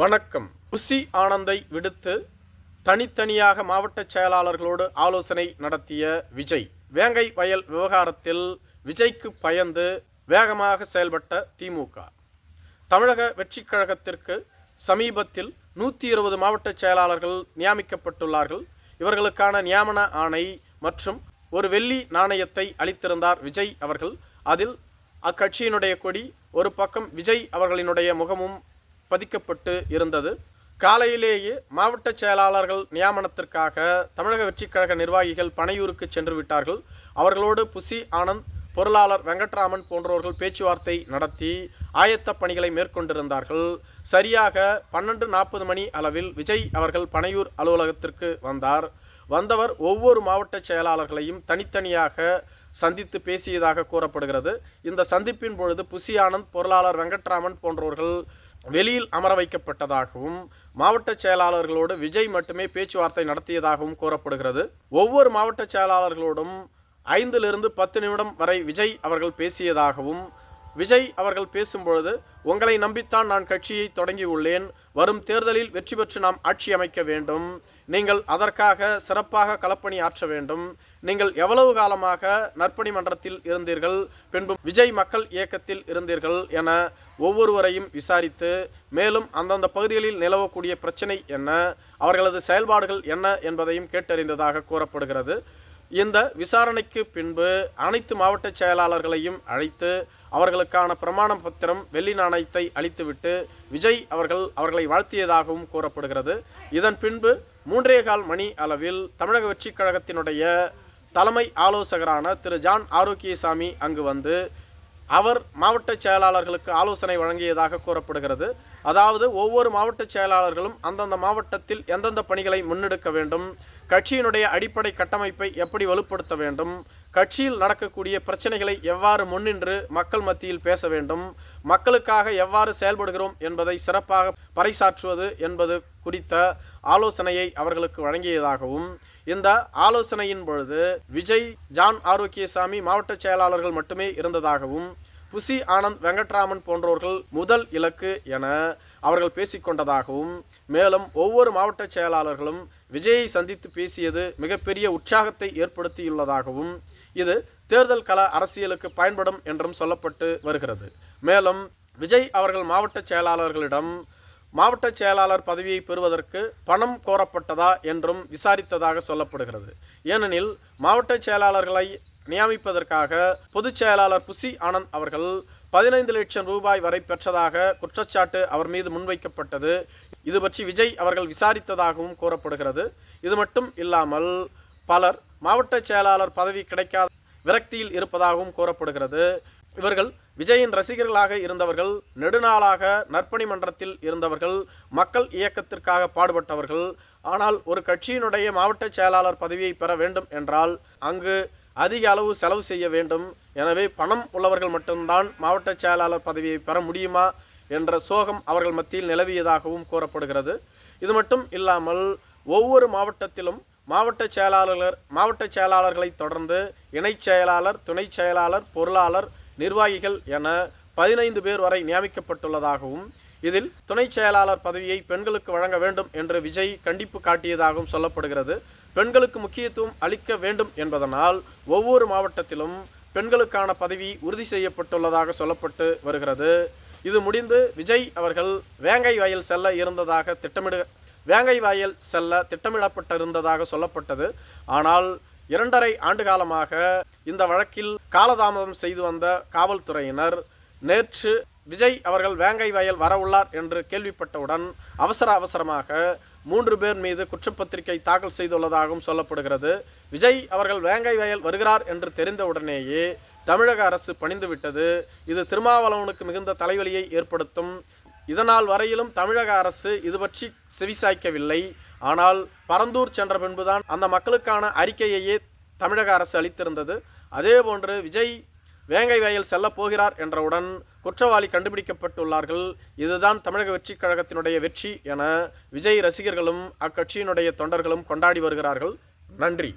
வணக்கம். புசி ஆனந்தை விடுத்து தனித்தனியாக மாவட்ட செயலாளர்களோடு ஆலோசனை நடத்திய விஜய். வேங்கை வயல் விவகாரத்தில் விஜய்க்கு பயந்து வேகமாக செயல்பட்ட திமுக. தமிழக வெற்றிக் கழகத்திற்கு சமீபத்தில் நூற்றி இருபது மாவட்ட செயலாளர்கள் நியமிக்கப்பட்டுள்ளார்கள். இவர்களுக்கான நியமன ஆணை மற்றும் ஒரு வெள்ளி நாணயத்தை அளித்திருந்தார் விஜய் அவர்கள். அதில் அக்கட்சியினுடைய கொடி ஒரு பக்கம் விஜய் அவர்களினுடைய முகமும் பதிக்கப்பட்டு இருந்தது. காலையிலேயே மாவட்ட செயலாளர்கள் நியமனத்திற்காக தமிழக வெற்றிக் கழக நிர்வாகிகள் பனையூருக்கு சென்று விட்டார்கள். அவர்களோடு புசி ஆனந்த் பொருளாளர் வெங்கட்ராமன் போன்றவர்கள் பேச்சுவார்த்தை நடத்தி ஆயத்த பணிகளை மேற்கொண்டிருந்தார்கள். சரியாக பன்னெண்டு நாற்பது மணி அளவில் விஜய் அவர்கள் பனையூர் அலுவலகத்திற்கு வந்தார். வந்தவர் ஒவ்வொரு மாவட்ட செயலாளர்களையும் தனித்தனியாக சந்தித்து பேசியதாக கூறப்படுகிறது. இந்த சந்திப்பின் பொழுது புசி ஆனந்த் பொருளாளர் வெங்கட்ராமன் போன்றவர்கள் வெளியில் அமர வைக்கப்பட்டதாகவும் மாவட்ட செயலாளர்களோடு விஜய் மட்டுமே பேச்சுவார்த்தை நடத்தியதாகவும் கூறப்படுகிறது. ஒவ்வொரு மாவட்ட செயலாளர்களோடும் ஐந்திலிருந்து பத்து நிமிடம் வரை விஜய் அவர்கள் பேசியதாகவும் விஜய் அவர்கள் பேசும்பொழுது உங்களை நம்பித்தான் நான் கட்சியை தொடங்கியுள்ளேன் வரும் தேர்தலில் வெற்றி பெற்று நாம் ஆட்சி அமைக்க வேண்டும். நீங்கள் அதற்காக சிறப்பாக களப்பணி ஆற்ற வேண்டும். நீங்கள் எவ்வளவு காலமாக நற்பணி மன்றத்தில் இருந்தீர்கள்? பின்பு விஜய் மக்கள் இயக்கத்தில் இருந்தீர்கள் என ஒவ்வொருவரையும் விசாரித்து மேலும் அந்தந்த பகுதிகளில் நிலவக்கூடிய பிரச்சனை என்ன? அவர்களது செயல்பாடுகள் என்ன என்பதையும் கேட்டறிந்ததாக கூறப்படுகிறது. இந்த விசாரணைக்கு பின்பு அனைத்து மாவட்ட செயலாளர்களையும் அழைத்து அவர்களுக்கான பிரமாண பத்திரம் வெள்ளி நாணயத்தை அளித்துவிட்டு விஜய் அவர்கள் அவர்களை வாழ்த்தியதாகவும் கூறப்படுகிறது. இதன் பின்பு மூன்றே கால் மணி அளவில் தமிழக வெற்றிக் கழகத்தினுடைய தலைமை ஆலோசகரான திரு ஜான் ஆரோக்கியசாமி அங்கு வந்து அவர் மாவட்ட செயலாளர்களுக்கு ஆலோசனை வழங்கியதாக கூறப்படுகிறது. அதாவது ஒவ்வொரு மாவட்ட செயலாளர்களும் அந்தந்த மாவட்டத்தில் எந்தெந்த பணிகளை முன்னெடுக்க வேண்டும் கட்சியினுடைய அடிப்படை கட்டமைப்பை எப்படி வலுப்படுத்த வேண்டும் கட்சியில் நடக்கக்கூடிய பிரச்சனைகளை எவ்வாறு முன்னின்று மக்கள் மத்தியில் பேச வேண்டும் மக்களுக்காக எவ்வாறு செயல்படுகிறோம் என்பதை சிறப்பாக பறைசாற்றுவது என்பது குறித்த ஆலோசனையை அவர்களுக்கு வழங்கியதாகவும் இந்த ஆலோசனையின் பொழுது விஜய் ஜான் ஆரோக்கியசாமி மாவட்ட செயலாளர்கள் மட்டுமே இருந்ததாகவும் புசி ஆனந்த் வெங்கட்ராமன் போன்றோர்கள் முதல் இலக்கு என அவர்கள் பேசிக்கொண்டதாகவும் மேலும் ஒவ்வொரு மாவட்ட செயலாளர்களும் விஜயை சந்தித்து பேசியது மிகப்பெரிய உற்சாகத்தை ஏற்படுத்தியுள்ளதாகவும் இது தேர்தல் கள அரசியலுக்கு பயன்படும் என்றும் சொல்லப்பட்டு வருகிறது. மேலும் விஜய் அவர்கள் மாவட்ட செயலாளர்களிடம் மாவட்ட செயலாளர் பதவியை பெறுவதற்கு பணம் கோரப்பட்டதா? என்றும் விசாரித்ததாக சொல்லப்படுகிறது. ஏனெனில் மாவட்ட செயலாளர்களை நியமிப்பதற்காக பொதுச் செயலாளர் புசி ஆனந்த் அவர்கள் பதினைந்து லட்சம் ரூபாய் வரை பெற்றதாக குற்றச்சாட்டு அவர் மீது முன்வைக்கப்பட்டது. இது பற்றி விஜய் அவர்கள் விசாரித்ததாகவும் கூறப்படுகிறது. இது மட்டும் இல்லாமல் பலர் மாவட்ட செயலாளர் பதவி கிடைக்காத விரக்தியில் இருப்பதாகவும் கூறப்படுகிறது. இவர்கள் விஜயின் ரசிகர்களாக இருந்தவர்கள் நெடுநாளாக நற்பணி மன்றத்தில் இருந்தவர்கள் மக்கள் இயக்கத்திற்காக பாடுபட்டவர்கள். ஆனால் ஒரு கட்சியினுடைய மாவட்ட செயலாளர் பதவியை பெற வேண்டும் என்றால் அங்கு அதிக அளவு செலவு செய்ய வேண்டும். எனவே பணம் உள்ளவர்கள் மட்டும்தான் மாவட்ட செயலாளர் பதவியை பெற முடியுமா என்ற சோகம் அவர்கள் மத்தியில் நிலவியதாகவும் கூறப்படுகிறது. இது மட்டும் இல்லாமல் ஒவ்வொரு மாவட்டத்திலும் மாவட்ட செயலாளர் மாவட்ட செயலாளர்களை தொடர்ந்து இணைச் செயலாளர் துணை செயலாளர் பொருளாளர் நிர்வாகிகள் என பதினைந்து பேர் வரை நியமிக்கப்பட்டுள்ளதாகவும் இதில் துணை செயலாளர் பதவியை பெண்களுக்கு வழங்க வேண்டும் என்று விஜய் கண்டிப்பு காட்டியதாகவும் சொல்லப்படுகிறது. பெண்களுக்கு முக்கியத்துவம் அளிக்க வேண்டும் என்பதனால் ஒவ்வொரு மாவட்டத்திலும் பெண்களுக்கான பதவி உறுதி செய்யப்பட்டுள்ளதாக சொல்லப்பட்டு வருகிறது. இது முடிந்து விஜய் அவர்கள் வேங்கை வயல் செல்ல இருந்ததாக திட்டமிடு வேங்கை வாயில் செல்ல திட்டமிடப்பட்டிருந்ததாக சொல்லப்பட்டது. ஆனால் இரண்டரை ஆண்டு காலமாக இந்த வழக்கில் காலதாமதம் செய்து வந்த காவல்துறையினர் நேற்று விஜய் அவர்கள் வேங்கை வயல் வரவுள்ளார் என்று கேள்விப்பட்டவுடன் அவசர அவசரமாக மூன்று பேர் மீது குற்றப்பத்திரிகை தாக்கல் செய்துள்ளதாகவும் சொல்லப்படுகிறது. விஜய் அவர்கள் வேங்கை வயல் வருகிறார் என்று தெரிந்தவுடனேயே தமிழக அரசு பணிந்துவிட்டது. இது திருமாவளவனுக்கு மிகுந்த தலைவலியை ஏற்படுத்தும். இதனால் வரையிலும் தமிழக அரசு இது பற்றி செவிசாய்க்கவில்லை. ஆனால் பரந்தூர் சென்ற பின்புதான் அந்த மக்களுக்கான அறிக்கையையே தமிழக அரசு அளித்திருந்தது. அதேபோன்று விஜய் வேங்கை வயல் செல்ல போகிறார் என்றவுடன் குற்றவாளி கண்டுபிடிக்கப்பட்டுள்ளார்கள். இதுதான் தமிழக வெற்றி கழகத்தினுடைய வெற்றி என விஜய் ரசிகர்களும் அக்கட்சியினுடைய தொண்டர்களும் கொண்டாடி வருகிறார்கள். நன்றி.